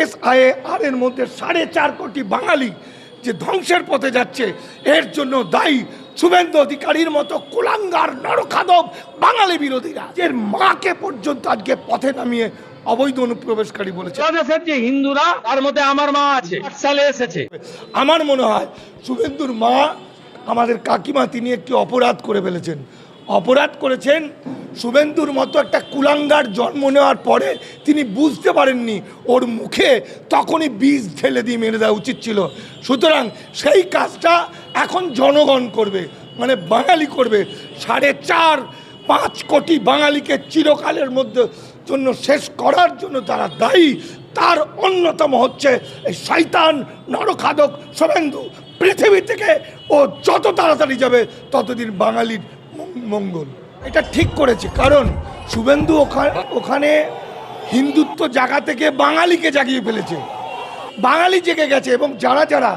S I R এর মধ্যে সাড়ে চার কোটি বাঙালি যে ধ্বংসের পথে যাচ্ছে এর জন্য দায়ী শুভেন্দু অধিকারীর মতো কুলাঙ্গার নরখাদক বাঙালি বিরোধীরা। এর মাকে পর্যন্ত আজকে পথে নামিয়ে অবৈধ অনুপ্রবেশকারী বলেছে। বাংলাদেশের যে হিন্দুরা তার মধ্যে আমার মা আছে সালে এসেছে। আমার মনে হয় শুভেন্দুর মা আমাদের কাকিমা তিনি একটি অপরাধ করে ফেলেছেন। অপরাধ করেছেন। শুভেন্দুর মতো একটা কুলাঙ্গার জন্ম নেওয়ার পরে তিনি বুঝতে পারেননি, ওর মুখে তখনই বীজ ঢেলে দিয়ে মেরে দেওয়া উচিত ছিল। সুতরাং সেই কাজটা এখন জনগণ করবে মানে বাঙালি করবে। সাড়ে চার, পাঁচ কোটি বাঙালিকে চিরকালের মধ্যে জন্য শেষ করার জন্য তারা দায়ী, তার অন্যতম হচ্ছে এই শয়তান, নরখাদক শুভেন্দু। পৃথিবী থেকে ও যত তাড়াতাড়ি যাবে, ততদিন বাঙালির মঙ্গল। এটা ঠিক করেছে, কারণ শুভেন্দু ওখানে হিন্দুত্ব জায়গা থেকে বাঙালিকে জাগিয়ে ফেলেছে। বাঙালি জেগে গেছে এবং যারা যারা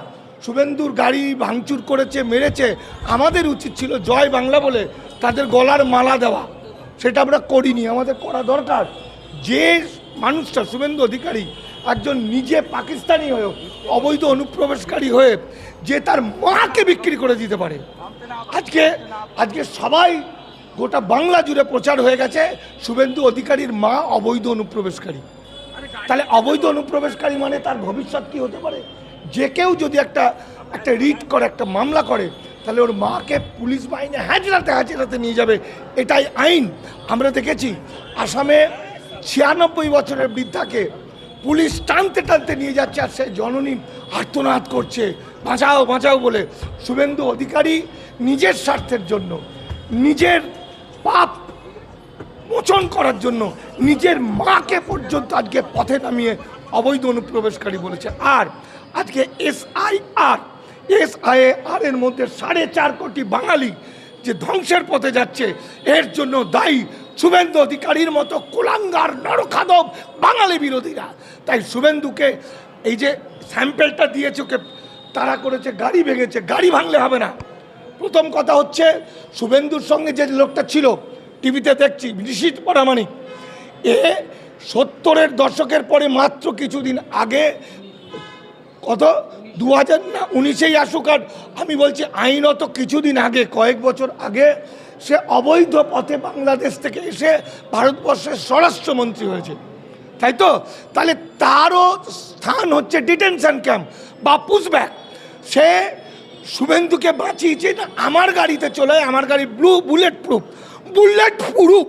শুভেন্দুর গাড়ি ভাঙচুর করেছে, মেরেছে, আমাদের উচিত ছিল জয় বাংলা বলে তাদের গলার মালা দেওয়া। সেটা আমরা করিনি, আমাদের করা দরকার। যে মানুষটা, শুভেন্দু অধিকারী একজন নিজে পাকিস্তানি হয়েও অবৈধ অনুপ্রবেশকারী হয়ে যে তার মাকে বিক্রি করে দিতে পারে। আজকে আজকে সবাই গোটা বাংলা জুড়ে প্রচার হয়ে গেছে, শুভেন্দু অধিকারীর মা অবৈধ অনুপ্রবেশকারী। তাহলে অবৈধ অনুপ্রবেশকারী মানে তার ভবিষ্যৎ কি হতে পারে? যে কেউ যদি একটা একটা রিট করে, একটা মামলা করে, তাহলে ওর মাকে পুলিশ বাহিনী হাজরাতে হাজরাতে নিয়ে যাবে। এটাই আইন। আমরা দেখেছি, আসামে ছিয়ানব্বই বছরের বৃদ্ধাকে পুলিশ টানতে টানতে নিয়ে যাচ্ছে আর সে জননী আর্তনাদ করছে। বাঁচাও বাঁচাও বলে শুভেন্দু অধিকারী নিজের স্বার্থের জন্য, নিজের পাপ মোচন করার জন্য নিজের মাকে পর্যন্ত আজকে পথে নামিয়ে অবৈধ অনুপ্রবেশকারী বলেছে। আর আজকে S I R S I R এর মধ্যে সাড়ে চার কোটি বাঙালি যে ধ্বংসের পথে যাচ্ছে, এর জন্য দায়ী শুভেন্দু অধিকারীর মতো কুলাঙ্গার নরখাদক বাঙালি বিরোধীরা। তাই শুভেন্দুকে এই যে স্যাম্পেলটা দিয়েছে, ওকে তারা করেছে, গাড়ি ভেঙেছে, গাড়ি ভাঙলে হবে না। প্রথম কথা হচ্ছে, শুভেন্দুর সঙ্গে যে লোকটা ছিল, টিভিতে দেখছি, নিশীত পরামানিক এ সত্তরের দশকের পরে মাত্র কিছুদিন আগে, কত? দু হাজার না, উনিশেই আসুক আর আমি বলছি আইনত কিছুদিন আগে, কয়েক বছর আগে, সে অবৈধ পথে বাংলাদেশ থেকে এসে ভারতবর্ষের স্বরাষ্ট্রমন্ত্রী হয়েছে। তাই তো? তাহলে তারও স্থান হচ্ছে ডিটেনশন ক্যাম্প বা পুষব্যাক সে শুভেন্দুকে বাঁচিয়েছে না, আমার গাড়িতে চলে আমার গাড়ি blue, bullet proof. Bullet proof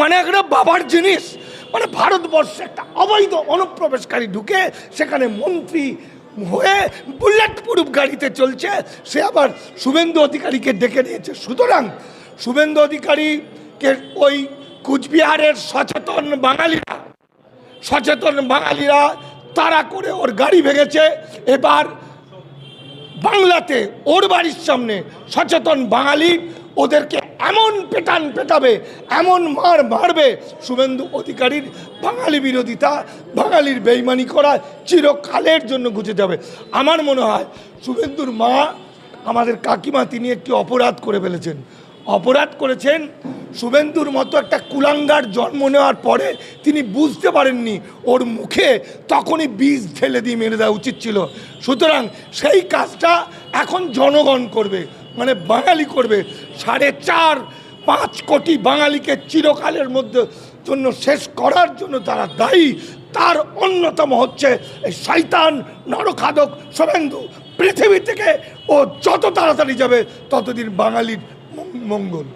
মানে একটা বাবার জিনিস। মানে ভারতবর্ষে একটা অবৈধ অনুপ্রবেশকারী ঢুকে সেখানে মন্ত্রী হয়ে বুলেট প্রুফ গাড়িতে চলছে, সে আবার শুভেন্দু অধিকারীকে ডেকে নিয়েছে। সুতরাং শুভেন্দু অধিকারীকে ওই কুচবিহারের সচেতন বাঙালিরা সচেতন বাঙালিরা তারা করে ওর গাড়ি ভেঙেছে। এবার বাংলাতে ওর বাড়ির সামনে সচেতন বাঙালি ওদেরকে এমন পেটান পেটাবে, এমন মার মারবে, শুভেন্দু অধিকারীর বাঙালি বিরোধিতা, বাঙালির বেইমানি করা চিরকালের জন্য ঘুচে যাবে। আমার মনে হয় শুভেন্দুর মা, আমাদের কাকিমা, তিনি একটি অপরাধ করে ফেলেছেন। অপরাধ করেছেন শুভেন্দুর মতো একটা কুলাঙ্গার জন্ম নেওয়ার পরে তিনি বুঝতে পারেননি, ওর মুখে তখনই বীজ ঢেলে দিয়ে মেরে দেওয়া উচিত ছিল। সুতরাং সেই কাজটা এখন জনগণ করবে। মানে বাঙালি করবে। সাড়ে চার, পাঁচ কোটি বাঙালিকে চিরকালের মধ্যে জন্য শেষ করার জন্য তারা দায়ী, তার অন্যতম হচ্ছে এই শৈতান নরখাদক শুভেন্দু পৃথিবী থেকে ও যত তাড়াতাড়ি যাবে, ততদিন বাঙালির মঙ্গল।